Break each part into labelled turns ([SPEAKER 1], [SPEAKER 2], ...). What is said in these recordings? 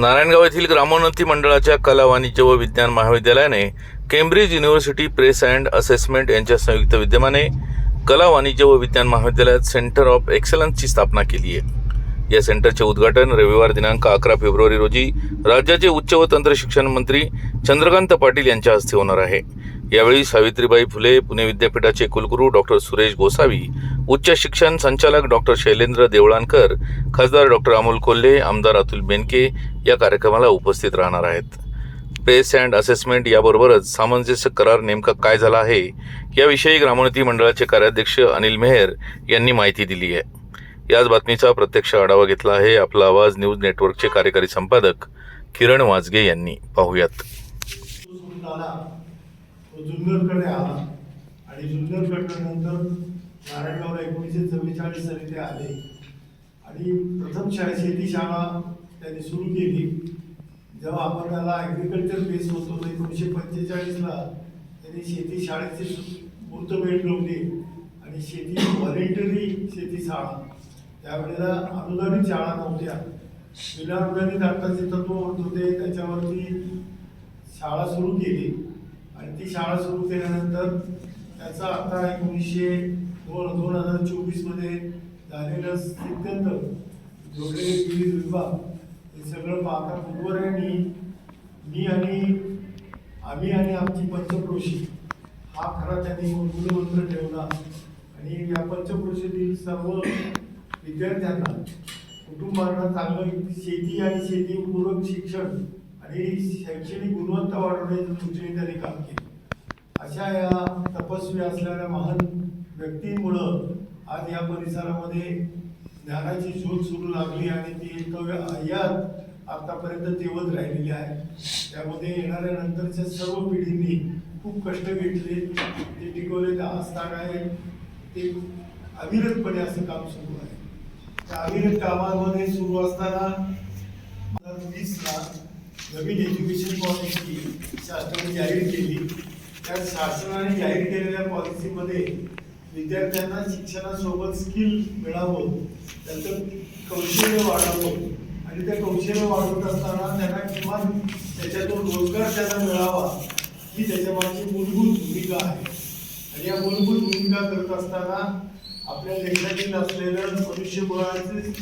[SPEAKER 1] नारायणगाव येथील ग्रामोन्नती मंडळाच्या कला वाणिज्य व विज्ञान महाविद्यालयाने Cambridge university press and assessment यांच्या संयुक्त विद्यमाने कला वाणिज्य व विज्ञान महाविद्यालयात सेंटर ऑफ एक्सलन्सची स्थापना केली आहे या सेंटरचे उद्घाटन रविवार दिनांक अकरा फेब्रुवारी रोजी राज्याचे उच्च व तंत्र शिक्षण मंत्री चंद्रकांत पाटील यांच्या हस्ते होणार आहे यावेळी सावित्रीबाई फुले पुणे विद्यापीठाचे कुलगुरू डॉक्टर सुरेश गोसावी उच्च शिक्षण संचालक डॉक्टर शैलेंद्र देवळानकर खासदार डॉक्टर अमोल कोल्हे आमदार अतुल बेनके या कार्यक्रमाला उपस्थित राहणार आहेत स्पेस अँड असेसमेंट याबरोबरच सामंजस्य करार नेमका काय झाला आहे याविषयी ग्रामोन्नती मंडळाचे कार्याध्यक्ष अनिल मेहर यांनी माहिती दिली आहे याच बातमीचा प्रत्यक्ष आढावा घेतला आहे आपला आवाज न्यूज नेटवर्कचे कार्यकारी संपादक किरण वाजगे यांनी पाहूयात
[SPEAKER 2] नारायणगावला एकोणीसशे चव्वेचाळीस साली ते आले आणि प्रथम शाळा शेती शाळा त्यांनी सुरू केली जेव्हा आपण त्याला ॲग्रिकल्चर बेस होतो एकोणीसशे पंचेचाळीसला त्यांनी शेती शाळेची भेट लोकली आणि शेती व्हॉलेंटरी शेती शाळा त्यावेळेला अनुदानित शाळा नव्हत्या विना अनुदानित तत्व तत्व होते त्याच्यावरती शाळा सुरू केली आणि ती शाळा सुरू केल्यानंतर त्याचा आता एकोणीसशे दोन हजार चोवीस मध्ये झालेलं सिद्धांत जोडलेले विविध विभाग हे सगळं पाहता यांनी मी आणि आम्ही आणि आमची पंचक्रोशी हा खरा त्यांनी मूलमंत्र ठेवला आणि या पंचक्रोशीतील सर्व विद्यार्थ्यांना कुटुंबांना चांगलं शेती आणि शेतीपूरक शिक्षण आणि शैक्षणिक गुणवत्ता वाढवण्याच्या दृष्टीने त्यांनी काम केलं अशा या तपस्वी असणाऱ्या महान व्यक्तीमुळं आज या परिसरामध्ये ज्ञानाची शोध सुरू लागली आणि ती एक हयात आतापर्यंत तेवत राहिलेली आहे त्यामध्ये येणाऱ्या नंतरच्या सर्व पिढींनी खूप कष्ट घेतले ते टिकवले त्या आस्थान आहे ते अविरतपणे असं काम सुरू आहे त्या अविरत कामामध्ये सुरू असताना वीसला नवीन एज्युकेशन पॉलिसी शासनाने जाहीर केली त्या शासनाने जाहीर केलेल्या पॉलिसीमध्ये विद्यार्थ्यांना शिक्षणासोबत स्किल मिळावं त्यांचं कौशल्य वाढावं आणि त्या कौशल्य वाढवत असताना त्यांना किमान त्याच्यातून रोजगार त्यांना मिळावा ही त्याच्यामागची मूलभूत भूमिका आहे आणि या मूलभूत भूमिका करत असताना आपल्या देशातील असलेलं मनुष्यबळाचे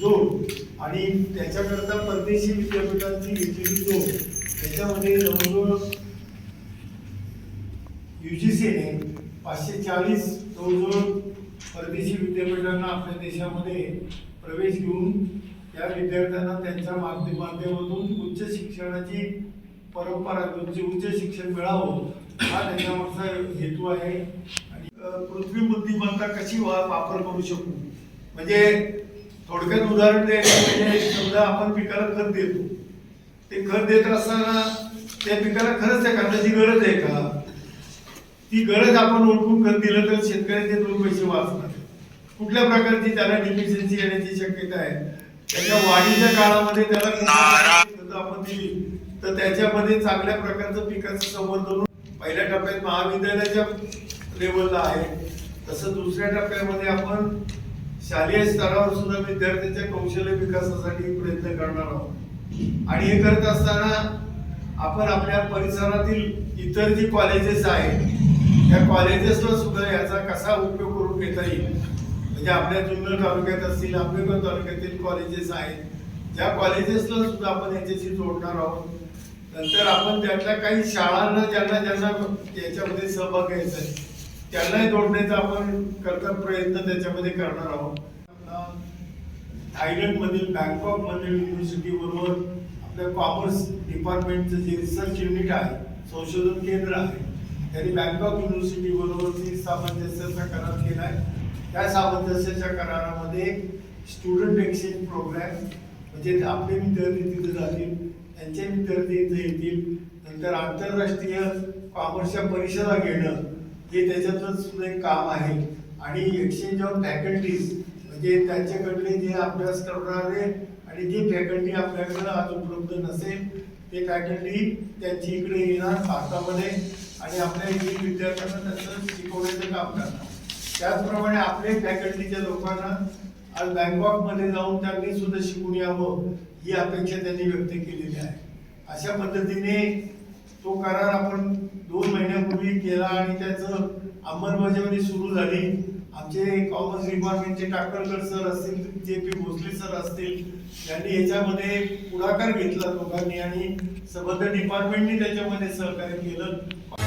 [SPEAKER 2] जोड आणि त्याच्याकरता परदेशी विद्यापीठांची घेतलेली जोड त्याच्यामध्ये जवळजवळ यू जी सीने पाचशे चाळीस जवळजवळ परदेशी विद्यापीठांना आपल्या देशामध्ये प्रवेश घेऊन त्या विद्यार्थ्यांना त्यांच्या माध्यमातून उच्च शिक्षणाची परंपरा तुमचे उच्च शिक्षण मिळावं हा त्याच्यामागचा हेतू आहे आणि पृथ्वी बुद्धिमत्ता कशी वापर करू शकू म्हणजे थोडक्यात उदाहरण द्यायचं म्हणजे समजा आपण पिकाला खत देतो ते खत देत असताना त्या पिकाला खरंच त्या खताची गरज आहे का ती गरज आपण ओळखून कर दिलं तर शेतकऱ्याचे दोन पैसे वाचणार कुठल्या प्रकारची त्याला डिफिशियन्सी येण्याची शक्यता आहे त्याच्या वाढीच्या काळामध्ये
[SPEAKER 3] त्याला
[SPEAKER 2] दिली तर त्याच्यामध्ये चांगल्या प्रकारचं पिकाचं संवर्धन पहिल्या टप्प्यात महाविद्यालयाच्या लेवलला आहे तसं दुसऱ्या टप्प्यामध्ये आपण शालेय स्तरावर सुद्धा विद्यार्थ्यांच्या कौशल्य विकासासाठी प्रयत्न करणार आहोत आणि हे करत असताना आपण आपल्या परिसरातील इतर जी कॉलेजेस आहेत ह्या कॉलेजेसला सुद्धा याचा कसा उपयोग करून घेता येईल म्हणजे आपल्या जुन्नर तालुक्यात असतील आंबेडकर तालुक्यातील कॉलेजेस आहेत ज्या कॉलेजेसला सुद्धा आपण याच्याशी जोडणार आहोत नंतर आपण त्यातल्या काही शाळांना ज्यांना ज्यांना याच्यामध्ये सहभाग घ्यायचा आहे त्यांनाही जोडण्याचा आपण करता प्रयत्न त्याच्यामध्ये करणार आहोत थायलंडमधील बँकॉकमधील युनिव्हर्सिटीबरोबर आपल्या कॉमर्स डिपार्टमेंटचं जे रिसर्च युनिट आहे संशोधन केंद्र आहे त्यांनी बँकॉक युनिव्हर्सिटी बरोबर सामंजस्याचा करार केला आहे त्या सामंजस्याच्या करारामध्ये स्टुडंट एक्सचेंज प्रोग्रॅम म्हणजे आपले विद्यार्थी तिथे जातील त्यांचे विद्यार्थी इथे येतील नंतर आंतरराष्ट्रीय कॉमर्सच्या परिषदा घेणं हे त्याच्यातलंच सुद्धा एक काम आहे आणि एक्सचेंज ऑफ फॅकल्टीज म्हणजे त्यांच्याकडले जे अभ्यास करणारे आणि जी फॅकल्टी आपल्याकडं आज उपलब्ध नसेल ते फॅकल्टी त्यांची इकडे येणार भारतामध्ये आणि आपल्या येथील विद्यार्थ्यांना त्यांचं शिकवण्याचं काम करणार त्याचप्रमाणे आपले फॅकल्टीच्या लोकांना आज बँकॉकमध्ये जाऊन त्यांनी सुद्धा शिकून यावं ही अपेक्षा त्यांनी व्यक्त केलेली आहे अशा पद्धतीने तो करार आपण दोन महिन्यापूर्वी केला आणि त्याचं अंमलबजावणी सुरू झाली आमचे कॉमर्स डिपार्टमेंटचे टाकळकर सर असतील जे पी भोसले सर असतील त्यांनी याच्यामध्ये पुढाकार घेतला लोकांनी आणि सबंध डिपार्टमेंटनी त्याच्यामध्ये सहकार्य केलं